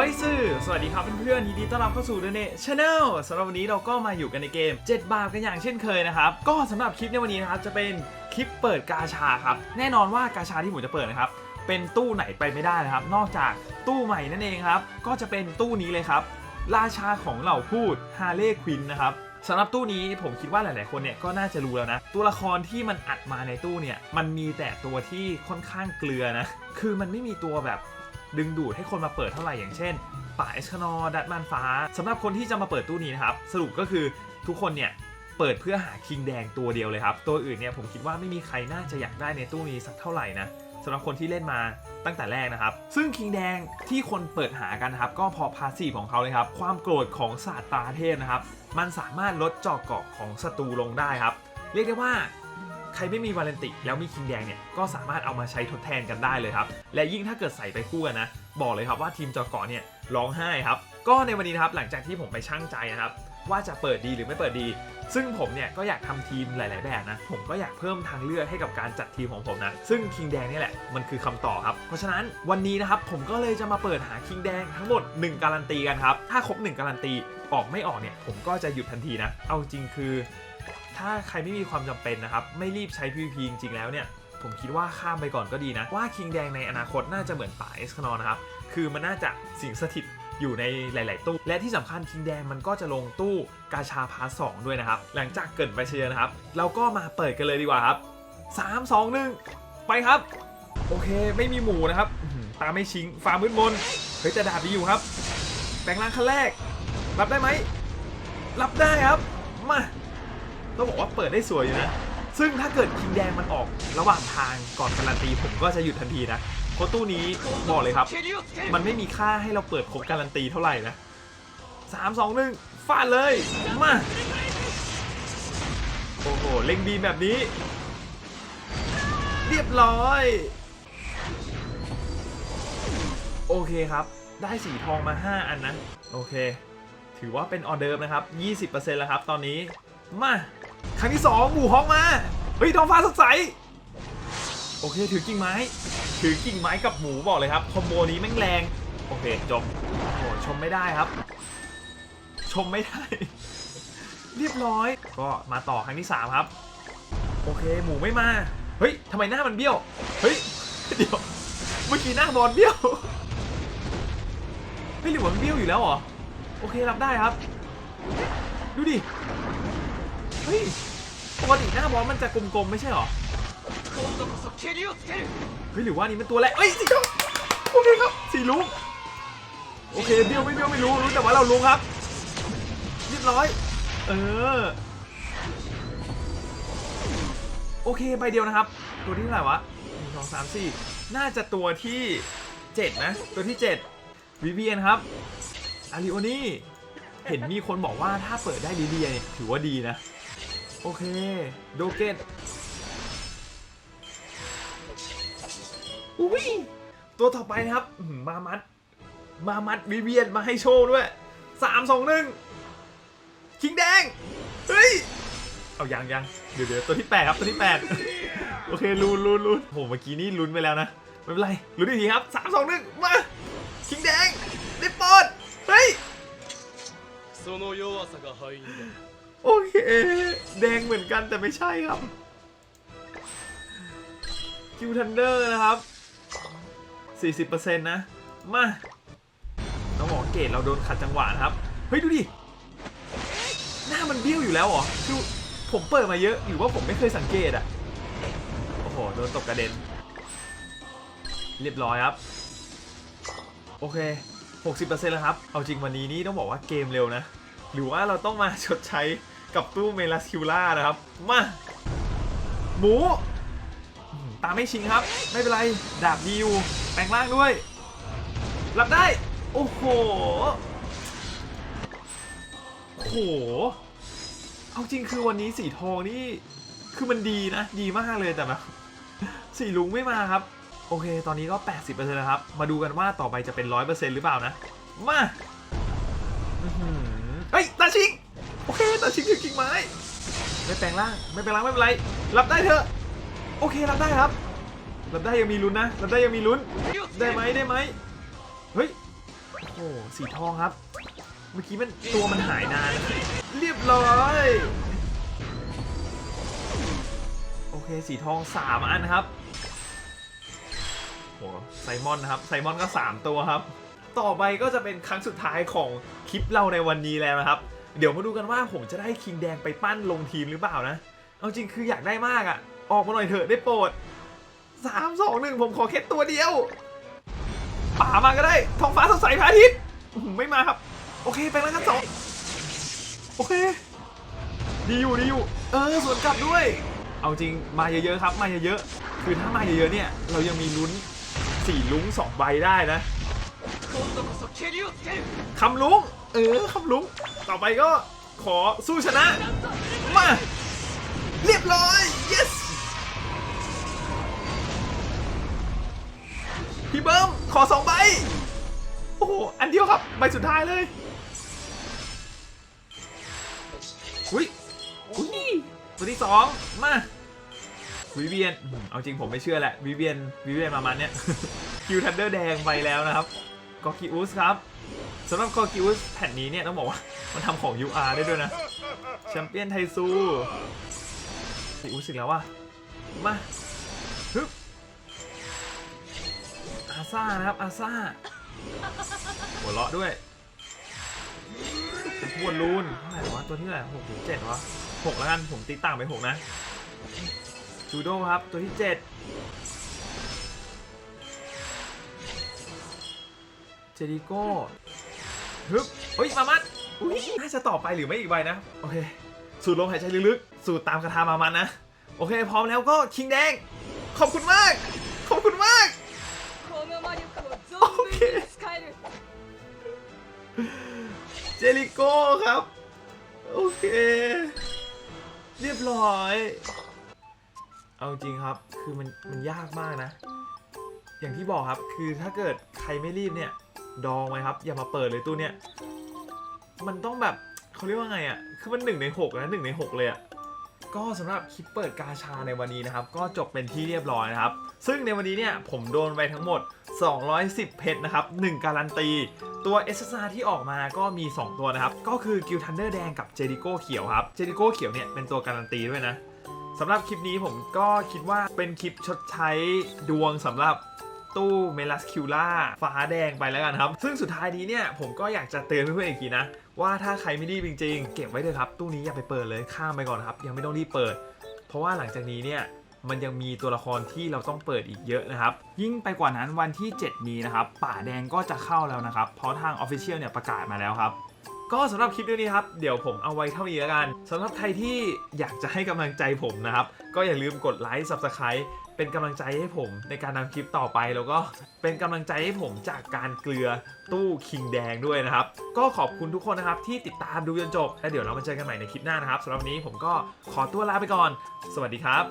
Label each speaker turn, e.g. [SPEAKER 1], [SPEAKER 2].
[SPEAKER 1] อยซื่อ สวัสดีครับเพื่อนๆยินดีต้อนรับเข้าสู่เดเนชแนลสำหรับวันนี้เราก็มาอยู่กันในเกม 7 บาทกันอย่างเช่นเคยนะครับ ก็สำหรับคลิปในวันนี้นะครับจะเป็นคลิปเปิดกาชาครับ แน่นอนว่ากาชาที่ผมจะเปิดนะครับ เป็นตู้ไหนไปไม่ได้นะครับ นอกจากตู้ใหม่นั่นเองครับ ก็จะเป็นตู้นี้เลยครับ ราชาของเหล่าพูดฮาเล่ควินนะครับสำหรับตู้นี้ผมคิดว่าหลาย ๆ คนเนี่ยก็น่าจะรู้แล้วนะ ตัวละครที่มันอัดมาในตู้เนี่ยมันมีแต่ตัวที่ค่อนข้างเกลือนะ คือมันไม่มีตัวแบบ ดึงดูดให้คนมาเปิดเท่าไหร่อย่างเช่น ป่าเอสคานอดัตมันฟ้าสำหรับคนที่จะมาเปิดตู้นี้นะครับ สรุปก็คือทุกคนเนี่ยเปิดเพื่อหาคิงแดงตัวเดียวเลยครับ ตัวอื่นเนี่ยผมคิดว่าไม่มีใครน่าจะอยากได้ในตู้นี้สักเท่าไหร่นะสำหรับคนที่เล่นมาตั้งแต่แรกนะครับ ซึ่งคิงแดงที่คนเปิดหากันนะครับ ก็พอพาสซีของเขาเลยครับ ความโกรธของศาสตราเทพนะครับ มันสามารถลดจอกเกาะของศัตรูลงได้ครับ เรียกได้ว่า ใครไม่มีวาเลนติแล้วมีคิงแดงเนี่ยก็สามารถเอามาใช้ทดแทนกันได้เลยครับ และยิ่งถ้าเกิดใส่ไปคู่กันนะ บอกเลยครับว่าทีมจอกาะเนี่ยร้องไห้ครับ ก็ในวันนี้นะครับหลังจากที่ผมไปชั่งใจนะครับว่าจะเปิดดีหรือไม่เปิดดี ซึ่งผมเนี่ยก็อยากทำทีมหลาย ๆ แบบนะ ผมก็อยากเพิ่มทางเลือกให้กับการจัดทีมของผมนะ ซึ่งคิงแดงนี่แหละมันคือคำตอบครับ เพราะฉะนั้นวันนี้นะครับผมก็เลยจะมาเปิดหาคิงแดงทั้งหมด 1 การันตีกันครับ ถ้าครบ 1 การันตีออกไม่ออกเนี่ยผมก็จะหยุดทันทีนะ เอาจริงคือ ถ้าใครไม่มีความจำเป็นนะครับ ไม่รีบใช้ PVP จริงๆแล้วเนี่ย ผมคิดว่าข้ามไปก่อนก็ดีนะ ว่าคิงแดงในอนาคตน่าจะเหมือนป่าเอสคานอนนะครับ คือมันน่าจะสิงสถิตอยู่ในหลาย ๆ ตู้ และที่สำคัญคิงแดงมันก็จะลงตู้กาชาพาร์ทสองด้วยนะครับ หลังจากเกิดไปเชียนะครับ เราก็มาเปิดกันเลยดีกว่าครับ 3 2 1 ไปครับ โอเคไม่มีหมูนะครับ ตาไม่ชิงฟ้ามืดมนเฮ้ยแต่ดาบดีอยู่ครับแปลงร่างขั้นแรก รับได้ไหมรับได้ครับ มา ต้องบอกว่าเปิดได้สวยอยู่นะ ซึ่งถ้าเกิดคิงแดงมันออกระหว่างทางก่อนการันตีผมก็จะหยุดทันทีนะเพราะตู้นี้บอกเลยครับ มันไม่มีค่าให้เราเปิดครบการันตีเท่าไหร่นะสามสองหนึ่งฟาดเลยมาโอ้โหเล็งบีแบบนี้ เรียบร้อย โอเคครับ ได้สีทองมา 5 อันนะ โอเค ถือว่าเป็นออเดิร์ฟนะครับ 20%แล้วครับตอนนี้ มา ครั้งที่2หมูฮ้องมา เฮ้ยท้องฟ้าสดใส โอเคถือกิ่งไม้ ถือกิ่งไม้กับหมูบอกเลยครับ คอมโบนี้แม่งแรง โอเคจบโอ้ชมไม่ได้ครับ ชมไม่ได้ เรียบร้อย ก็มาต่อครั้งที่3ครับ โอเคหมูไม่มา เฮ้ยทำไมหน้ามันเบี้ยว เฮ้ยเดี๋ยวเมื่อกี้หน้าบอลเบี้ยวเฮ้ยหรือว่ามันเบี้ยวอยู่แล้วเหรอ โอเครับได้ครับ ดูดิ ฮ้ยปกติหน้าบอลมันจะกลมๆไม่ใช่หรอเฮ้ยหรือว่านี่มันตัวอะไรเอ้ยสีทองโอเคครับสีลุงโอเคเบี้ยวไม่เบี้ยวไม่รู้รู้แต่ว่าเราลุงครับเรียบร้อย เออโอเคใบเดียวนะครับ ตัวที่เท่าไหร่วะหนึ่งสองสามสี่น่าจะตัวที่เจ็ดนะ ตัวที่เจ็ดวิเวียนครับอาริโอนี่เห็นมีคนบอกว่าถ้าเปิดได้ลิเดียเนี่ยถือว่าดีนะ โอเค โดเกตอุ้ยตัวต่อไปนะครับ มามัด มามัดวิเวียนมาให้โชว์ด้วยสามสองหนึ่งคิงแดง เฮ้ย เอายังยังเดี๋ยวเดี๋ยวตัวที่แปดครับตัวที่แปดโอเคลุ้นลุ้นลุ้นโหเมื่อกี้นี่ลุ้นไปแล้วนะ ไม่เป็นไรลุ้นอีกทีครับสามสองหนึ่งมาคิงแดงได้ปอนเฮ้ย โอเค แดงเหมือนกันแต่ไม่ใช่ครับคิวทันเดอร์นะครับ 40%นะ มา ต้องบอกว่าเกตเราโดนขัดจังหวะนะครับ เฮ้ย ดูดิ หน้ามันเบี้ยวอยู่แล้วเหรอคือผมเปิดมาเยอะหรือว่าผมไม่เคยสังเกตอะโอ้โห โดนตกกระเด็น เรียบร้อยครับ โอเค 60%แล้วครับ เอาจริงวันนี้นี่ต้องบอกว่าเกมเร็วนะ หรือว่าเราต้องมาชดใช้กับตู้เมลัสคิวล่านะครับ มา หมู ตามไม่ชิงครับ ไม่เป็นไร ดาบดีอยู่แปลงร่างด้วย รับได้ โอ้โหโอ้โห เอาจริงคือวันนี้สีทองนี่ คือมันดีนะ ดีมากเลยแต่แบบสีลุงไม่มาครับ โอเค ตอนนี้ก็ 80%แล้วครับ มาดูกันว่าต่อไปจะเป็น 100%หรือเปล่านะ มา ชิงโอเคตาชิงคือกิ่งไม้ไม่แปลงร่างไม่แปลงร่างไม่เป็นไรรับได้เถอะโอเครับได้ครับรับได้ยังมีลุ้นนะรับได้ยังมีลุ้นได้ไหมได้ไหมเฮ้ยโอ้โหสีทองครับ เมื่อกี้มันตัวมันหายนาน เรียบร้อยโอเคสีทอง3อันครับโหไซมอนนะครับไซมอนก็ 3 ตัวครับ ต่อไปก็จะเป็นครั้งสุดท้ายของคลิปเราในวันนี้แล้วนะครับ เดี๋ยวมาดูกันว่าผมจะได้คิงแดงไปปั้นลงทีมหรือเปล่านะ เอาจริงคืออยากได้มากอะออกมาหน่อยเถอะได้โปรด3 2 1ผมขอแค่ตัวเดียว ป่ามาก็ได้ท้องฟ้าสดใสพระอาทิตย์ไม่มาครับ โอเคไปแล้วกันสองโอเค ดีอยู่ดีอยู่เออสวนกลับด้วย เอาจริงมาเยอะๆครับ มาเยอะๆคือถ้ามาเยอะๆเนี่ย เรายังมีลุ้นสี่ลุ้งสองใบได้นะ คำลุ้งเออคำลุ้งต่อไปก็ขอสู้ชนะ มา เรียบร้อย yes พี่เบิ้มขอสองใบ โอ้โห อันเดียวครับ ใบสุดท้ายเลยอุ้ยอุ้ยตัวที่สองมาวิเวียน เอาจริงผมไม่เชื่อแหละวิเวียนวิเวียนมามันเนี่ยคิวทันเดอร์แดงไปแล้วนะครับ กอกิอุสครับสำหรับกอกิอุสแผ่นนี้เนี่ยต้องบอกว่ามันทำของ UR ได้ด้วยนะแชมเปี้ยนไทซูกิอุสอีกแล้วว่ะมาฮึบอาซ่านะครับอาซ่าหัวเราะด้วยบวนลูนเท่าไหร่วะตัวที่เท่าไหร่หกหรือเจ็ดวะหกแล้วกันผมติ๊กต่างไปหกนะจูโดครับตัวที่เจ็ด จริโก้ฮึบเฮ้ย มามัดน่าจะต่อไปหรือไม่อีกใบนะ โอเค สูดลมหายใจลึกๆ สูดตามคาถามามันนะ โอเค พร้อมแล้วก็คิงแดง ขอบคุณมาก ขอบคุณมาก
[SPEAKER 2] โอเค
[SPEAKER 1] เจริโก้ครับ โอเค เรียบร้อย เอาจริงครับ คือมันมันยากมากนะ อย่างที่บอกครับ คือถ้าเกิดใครไม่รีบเนี่ย ดองไว้ครับ อย่ามาเปิดเลยตู้เนี่ยมันต้องแบบเขาเรียกว่าไงอะ่ะคือมันหนึ่งในหกนะหนึ่งในหกเลยอะ่ะก็สำหรับคลิปเปิดกาชาในวันนี้นะครับ ก็จบเป็นที่เรียบร้อยนะครับ ซึ่งในวันนี้เนี่ยผมโดนไปทั้งหมด 210 เพชรนะครับ 1 การันตี ตัว SSR ที่ออกมาก็มี 2 ตัวนะครับ ก็คือกิลทันเดอร์แดงกับเจดิโก้เขียวครับ เจดิโก้เขียวเนี่ยเป็นตัวการันตีด้วยนะสำหรับคลิปนี้ผมก็คิดว่าเป็นคลิปชดใช้ดวงสำหรับ ตู้เมลัสคิวล่าฟ้าแดงไปแล้วกันครับ ซึ่งสุดท้ายนี้เนี่ยผมก็อยากจะเตือนเพื่อนๆอีกทีนะ ว่าถ้าใครไม่รีบจริงๆ เก็บไว้เถอะครับ ตู้นี้อย่าไปเปิดเลยข้ามไปก่อนครับ ยังไม่ต้องรีบเปิด เพราะว่าหลังจากนี้เนี่ยมันยังมีตัวละครที่เราต้องเปิดอีกเยอะนะครับ ยิ่งไปกว่านั้นวันที่ 7 นี้นะครับ ป่าแดงก็จะเข้าแล้วนะครับ เพราะทาง Official เนี่ยประกาศมาแล้วครับ ก็สำหรับคลิปนี้ครับ เดี๋ยวผมเอาไว้เท่านี้แล้วกันสำหรับใครที่อยากจะให้กำลังใจผมนะครับ ก็อย่าลืมกดไลค์ Subscribe เป็นกำลังใจให้ผมในการทำคลิปต่อไปแล้วก็เป็นกำลังใจให้ผมจากการเกลือตู้คิงแดงด้วยนะครับ ก็ขอบคุณทุกคนนะครับที่ติดตามดูจนจบ และเดี๋ยวเรามาเจอกันใหม่ในคลิปหน้านะครับสำหรับวันนี้ผมก็ขอตัวลาไปก่อน สวัสดีครับ